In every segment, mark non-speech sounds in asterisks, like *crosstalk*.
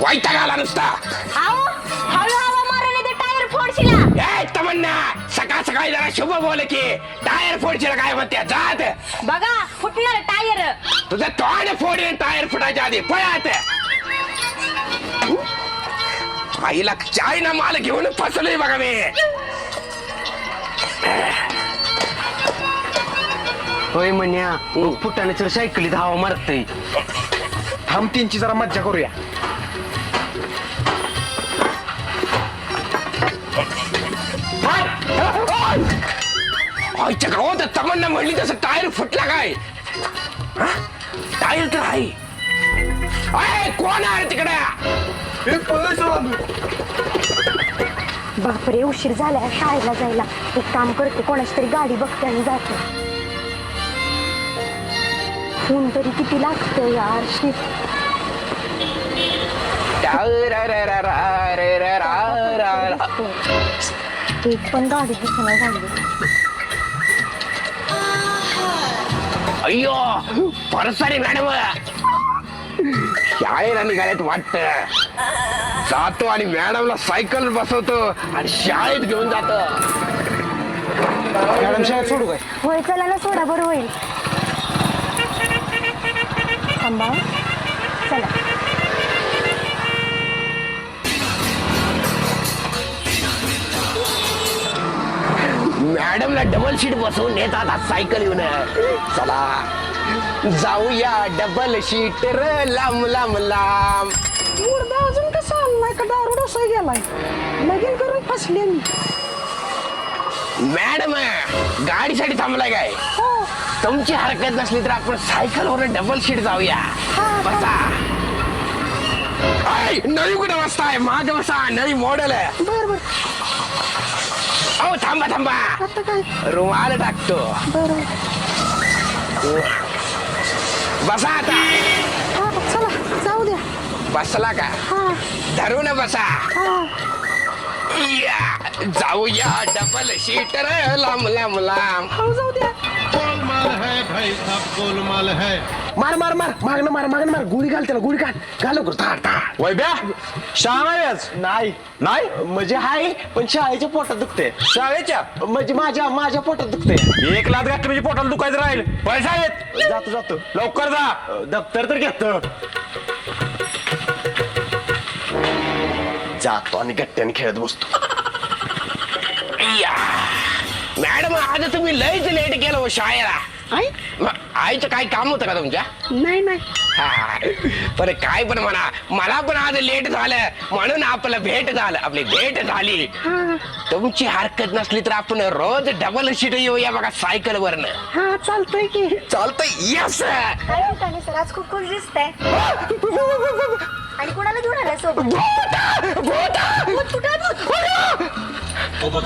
वैताग आला नुसता आओ हळू हवा मारून ते टायर फोडशीला. ए तमन्ना सकाळ सकाळी जरा शुभ बोल की टायर फोडशील काय म्हणते जात. बघा फुटणार टायर. तुझं तोंड फोडीन टायर फुटायच्या आधी पळात. आईला चायना माल घेऊन फसलोय बघा मी. होय म्हण्या फुटाण्याच्या सायकलीत हवा मारतय. थांब तीनची जरा मज्जा करूया. आईच्या गावात तमन्ना म्हणली तसं टायर फुटला काय? हा? टायर तर आहे. अय, कोण आहे तिकडे? बापरे उशीर झाला शाळेला जायला. एक काम करते कोणाची तरी गाडी बघते आणि जाते. ऊन तरी किती लागतं यार शिट एक पण गाडी दिसणार झाली. अय्यो परसारी मॅडम. शाळेला निघाल्यात वाटत. जातो आणि मॅडमला सायकल बसवतो आणि शाळेत घेऊन जातो. मॅडम शाळेत सोडू काय? होय चला ना सोडा बरं होईल. थांबा चला. मॅडमला डबल सीट बसवून नेतात आज सायकल येऊन चला. जाऊया डबल सीट र लांब लांब लांब. मुर्दा अजून कसा आणलाय? का दारू डोसा गेलाय? लगीन करून फसले मी. मॅडम गाडीसाठी थांबलाय काय? हो. तुमची हरकत नसली तर आपण सायकलवर डबल सीट जाऊया. बसा. आय, नवी कुठे बसताय? माग बसा. नवी मॉडेल आहे. बर बर. अहो थांबा थांबा. आता काय? रुमाल टाकतो बर. बसा आता. हा चला जाऊ द्या. बसला का? हा. धरून बसा. हा. या, जाऊया डबल सीट रे लांब लांब लांब. हो जाऊ द्या. गोलमाल है भाई सब गोलमाल है। मार मार मार. मागणं मार मागणं मार. गोळी घाल त्याला गोळी घाल. घाल लवकर. थार थार वैब्या शाळा नाही नाही. म्हणजे हाय पण शाळेच्या पोटात दुखते. शाळेच्या? म्हणजे माझ्या माझ्या पोटात दुखते. एक लाख घातली म्हणजे पोटाला दुखायचं राहील. पैसा येत जातो जातो. लवकर जा. दप्तर तर घेत. जातो आणि गट्ट्याने खेळत बसतो. या. मॅडम आज तुम्ही लयच लेट केलं हो शाळेला. आई? मग आईचं काय काम होतं का तुमच्या? नाही नाही. हा. पण काय पण म्हणा. मला पण आज लेट झालं. म्हणून आपलं भेट झालं. आपली भेट झाली. हा. तुमची हरकत नसली तर आपण रोज डबल सीट येऊया बघा सायकल वरनं. हा चालतंय की. चालतंय. यस काय सर? आज खूप खुश दिसतंय आणि कोणाला घेऊन आलाय सोबत? भूत! कुठं आहे भूत?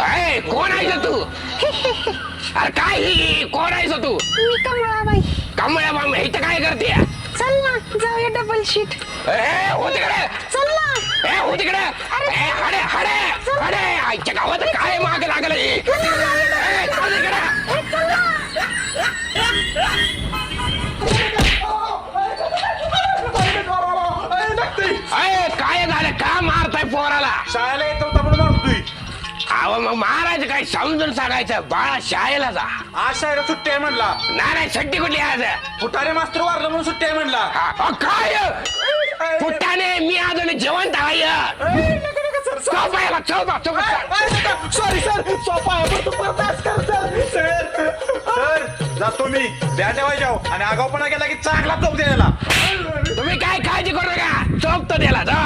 अय कोण आहेस तू? अरे काय ही? कोण आहेस तू? मी कमळाबाई. कमळ्या बाम इथं काय करते चल ना जाऊया डबल शीट ए हो तिकडे. चल ना. ए हो तिकडे. ए हडे हडे हडे. आईच्या गावात काय माग लागलं हे? ए, चल काय झालं? का मारताय पोराला? शाळेला अहो मग महाराज काय समजून सांगायचं? बाळा शाळेला जा. आज शाळेला सुट्टी आहे म्हणला. नाही नाही सुट्टी कुठली आज? फुटारे मास्तर वारलं म्हणून सुट्टी आहे म्हणला. हा, अहो, काय? पुट्टाने मी अजून जेवण आहे. चौपायला चौपा चौपा. सॉरी सर सोपा सर. जातो मी. द्या ठेवाय जाऊ. आणि आगाऊपणा केला की चांगला चौक द्यायला तुम्ही काय काळजी करू नका? चौक तर दिला जा.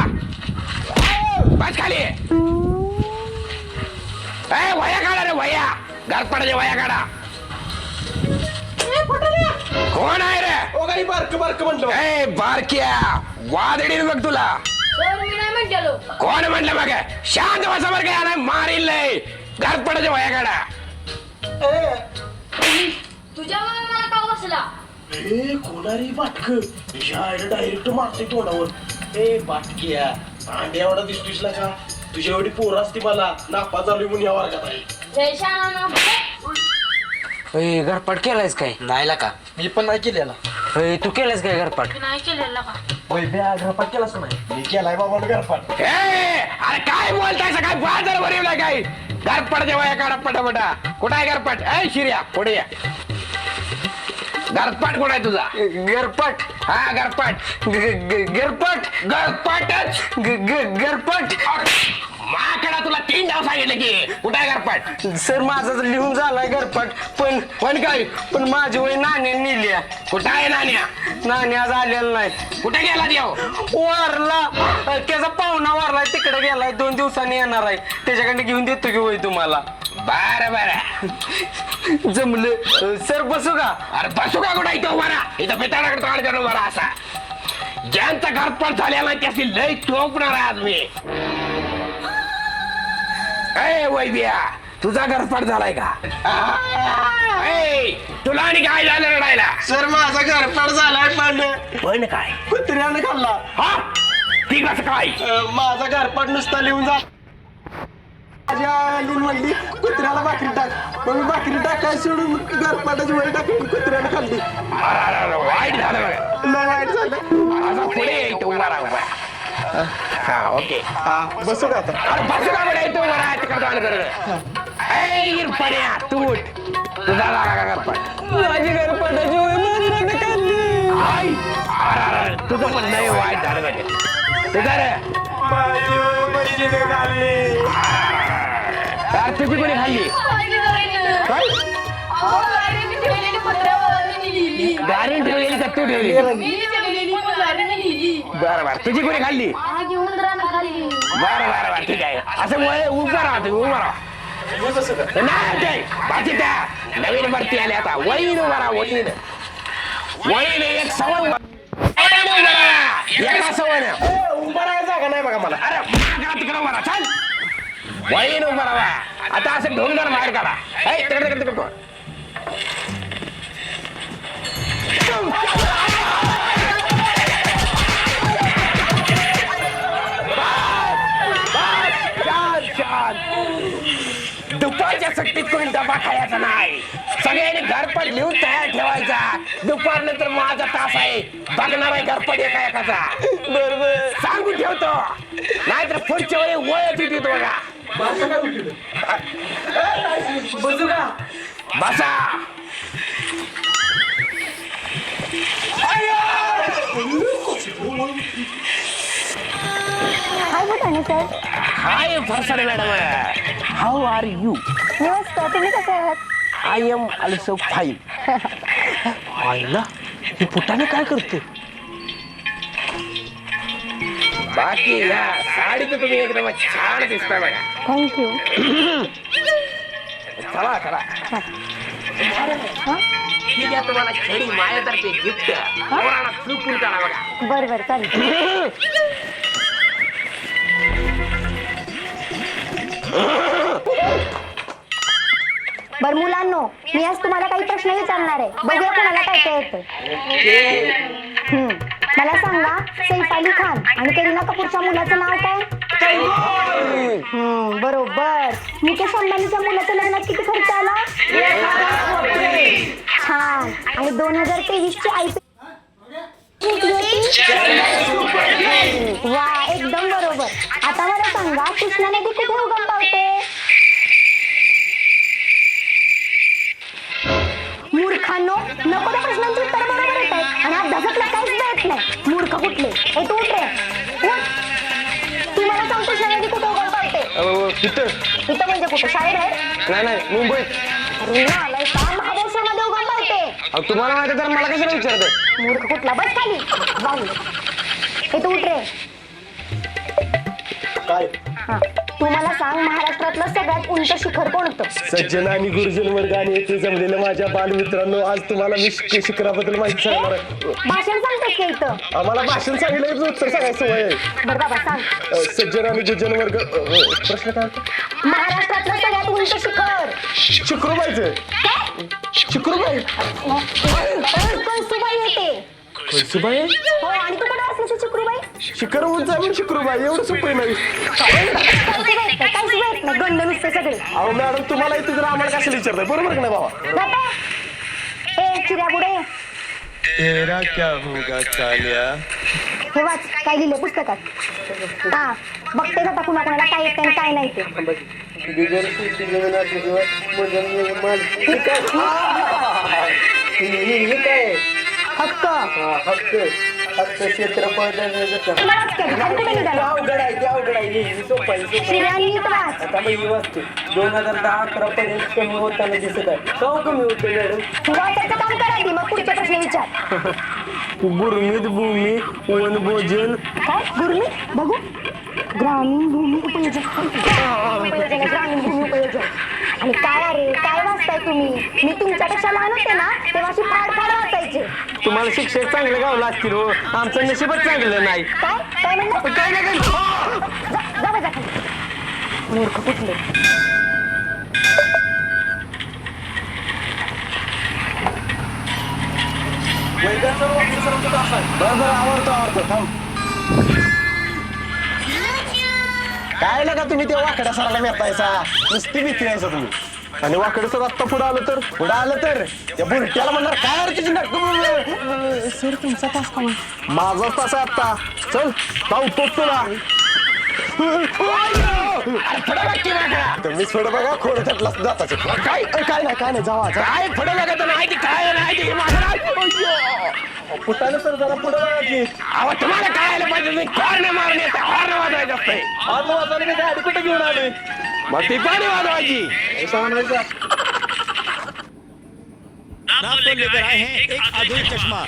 बस खाली. ए वया काढा रे वया घरपडाचे वया काढा कोण आहे रे ओ काही बारक बारक म्हणलं ए बारक्या वादडीन बघ तुला कोण म्हणलं बघ शांत बसा बरं काय नाही मारील नाही घरपडाचे वया काढा तुझ्या मला का बसला ए कोणारी बाटक डायरेक्ट मारते तोंडावर ए बाटक्या भांडे एवढा दिसतोस ना का तुझ्या एवढी पोरं असती मला. नापा चालू म्हणून या वर्गात आहे. जय शाळा घरपाट केलायस काय? नाही का मी पण नाही केलेला. तू केलायस काय घरपाट? नाही केलेला का? घरपाट केलास नाही? मी केलाय बाबा घरपाट. ए, अरे काय बोलताय काय बाजार भरवलाय काय? घरपट जेव्हा काढा पटापटा. कुठं आहे घरपट? ए शिर्या पुढे या. घरपट कुठं आहे तुझा? घरपट. हा घरपट. घरपट. घरपटच. घरपट. माकडा तुला तीन डाव सांगितलं की. कुठं आहे घरपट? सर माझा तर लिहून झालाय घरपाट. पण पण काय? पण माझी वय नाण्या नेली कुठं आहे नाण्या? नाण्या आज आलेला नाही कुठे गेला देव वारला अ, त्याचा पाहुणा वारलाय तिकडे गेलाय दोन दिवसांनी येणार आहे. त्याच्याकडे घेऊन देतो की वय तुम्हाला. बर बर. जमलं. अ, सर बसू का? अरे बसू का कुठं इथं बरा इथं पिताडाकडे तोंड करून बरा असा. ज्यांचा घरपट झालेला नाही त्याची लय चोपणार आहे आज मी. ए वैद्या तुझा घरपट झालाय का? ए, तुला आणि काय झालं रडायला. सर माझा घरपाट झालाय पण पण काय? कुत्र्यानं खाल्ला. हा? ती कसं काय? अ, माझा घरपाट नुसता लिहून जा म्हणली कुत्र्याला भाकरी टाक. मग मी भाकरी टाकाय सोडून घरपाटाची वय टाकली कुत्र्यानं खाल्ली. अरे, अरे, अरे, वाईट झालं बघा. लय वाईट झालं. हा ओके. हा बसू का आता? अरे बसू का बरं इथं उभा राहा तिकडं तोंड करून. ए इरपड्या तू उठ तुझा लागा का घरपट माझी घरपाटाची वय माझ्यानं खाल्ली. आई अरे अरे तुझं पण लय वाईट झालं बघ. तुझं रे. यार तुझी कोणी खाल्ली? काय? गाडी ठेवलेली का तू ठेवली? बरं बरं. तुझी कोणी खाल्ली? बरं बरं बरं. ठीक आहे. असं वय उभं राहा तुम्ही उभं राहा. नाही ते बाकी त्या नवीन भरती आली आता. वहीन उभा राहा वहीन. वहीन एक सवय. वहीन उभा राहा एका सवयनं. उभा राहायला जागा नाही बघा मला? अरे तिकडे उभा राहा. चल. वहीन उभा राहा. आता असं ढोंग जरा बाहेर काढा. ए, तिकडे तिकडे तिकडे. दुपारच्या सुट्टीत कोणी डबा खायचा नाही. सगळ्यांनी घरपट लिहून तयार ठेवायचा. दुपार नंतर माझा तास आहे. बघणार आहे घरपट एका एकाचा बरोबर. सांगून ठेवतो. नाहीतर पुढच्या वेळी वळत येते बघा. बसू. का बसा hi Butane sir? Hi Pharsade madam. How are you मी मस्त. तुम्ही कसे आहात? आय एम ऑल्सो फाईन आईला ही फुटाने काय करते? बाकी या साडी तर तुम्ही एकदम छान दिसता बघा. थँक्यू चला चला. ठीक आहे तुम्हाला खेळी मायातर्फे गिफ्ट चुकून बघा. बरं बरं चालेल. *laughs* बर मुलांनो मी आज तुम्हाला काही प्रश्न विचारणार आहे. बघूया तुम्हाला काय काय येतं हम्म. मला सांगा सैफ अली खान आणि करीना कपूरच्या मुलाचं नाव काय? हम्म, बरोबर. मुकेश अंबानीच्या मुलाच्या लग्नात किती खर्च आला? छान. आणि दोन हजार तेवीस ची आय वा एकदम बरोबर. आता मला सांगा कृष्णा नदी कुठे उगम कुठले हे तू उठ रे. उठ. तू मला सांग कृष्णा नदी कुठे उगम पावते तिथं. इथं म्हणजे कुठे? शाळेत आहे? नाही नाही मुंबईत. अरे नालाय का महाबळेश्वरमध्ये उगम पावते अहो, तुम्हाला माहिती तर मला कशाला मूर्ख कुठला? बस खाली. जाऊ. हे तू उठ रे. काय? हा. तू मला सांग महाराष्ट्रातलं सगळ्यात उंच शिखर कोणतं? सज्जन आणि गुरुजन वर्ग आणि येथे जमलेल्या माझ्या बालमित्रांनो आज तुम्हाला मी शिक- शिखराबद्दल माहिती सांगणार आहे. भाषण सांगतोस का इथं. आम्हाला भाषण सांगितलं उत्तर सांगायचं सवय आहे. बरं बाबा सांग. अ, सज्जन आणि गुरुजन वर्ग अ, अ, प्रश्न काय होता? महाराष्ट्रातलं सगळ्यात उंच शिखर. शुक्रबाईचं. शुक्रबाई. कळसुबाई येते कळसुबाई? हो आणि तू कुठे शिखर उंच आहे म्हणून शुक्रबाई एवढं सोपं नाही. कळसुबाई गंड नुसते सगळे. अहो मॅडम तुम्हाला इथे जर आम्हाला कशाला विचारताय? बरोबर का नाही बाबा? बाबा ए चिऱ्या पुढे तेरा क्या होगा कालिया हे वाच काय लिहिले पुस्तकात? हा बघते का कुणा कोणाला काय येते काय नाही ते. बिगर काय हे काय? हक्क हा, हक्क हक्क क्षेत्रफळ? खाली कुठे निघालं? अवघड आहे ते अवघड आहे हे सोपं आहे सोपं आहे. शिर्या नीट वाच. आता मी ही वाचतो. दोन हजार दहा अकरा पर्यंत कमी होताना दिसत आहे. का कमी होते मॅडम वाचायचं काम ती मग पुढचे प्रश्न विचार? गुरमीत भूमी वन भोजन. काय? गुरमीत? बघू. ग्रामीण भूमी उपयोजन उपयोजन आहे, ग्रामीण भूमी उपयोजन आणि काय अरे काय वाचताय तुम्ही? मी तुमच्यापेक्षा लहान होते ना तेव्हा अशी फाड फाड वाचायचे. तुम्हाला शिक्षक चांगले गावला असतील हो. आमचं नशीबच चांगलं नाही. काय? काय म्हणलं? काय नाही काय? जा जा खाली. मूर्ख कुठले? काय नका तुम्ही ते वाकड्या सराला मेपायचा. नुसती भीती यायचा तुम्ही. आणि वाकडे सर आत्ता पुढे आलं तर? पुढे आलं तर? त्या बुरट्याला म्हणणार काय नक्की सर तुमचा तास का माझाच तास आहे आत्ता. चल धावतोच तुला. तुम्ही थोडं बघा खोड थटला जाताचे. काय काय नाही काय नाही जावा जा काय फडं लागत नाही ते काय नाही ते माझं फुटाने सर जरा पुढे अहो तुम्हाला काय आलं पाहिजे तुम्ही कॉर्न येतं हॉर्न वाजवायचं असतंय आज वाजवायला मी गाडी कुठे घेऊन आलोय? मग ती पाणी वाजवायची. ऐसा म्हणायचं आपको लेकर आए हैं एक आधुनिक चश्मा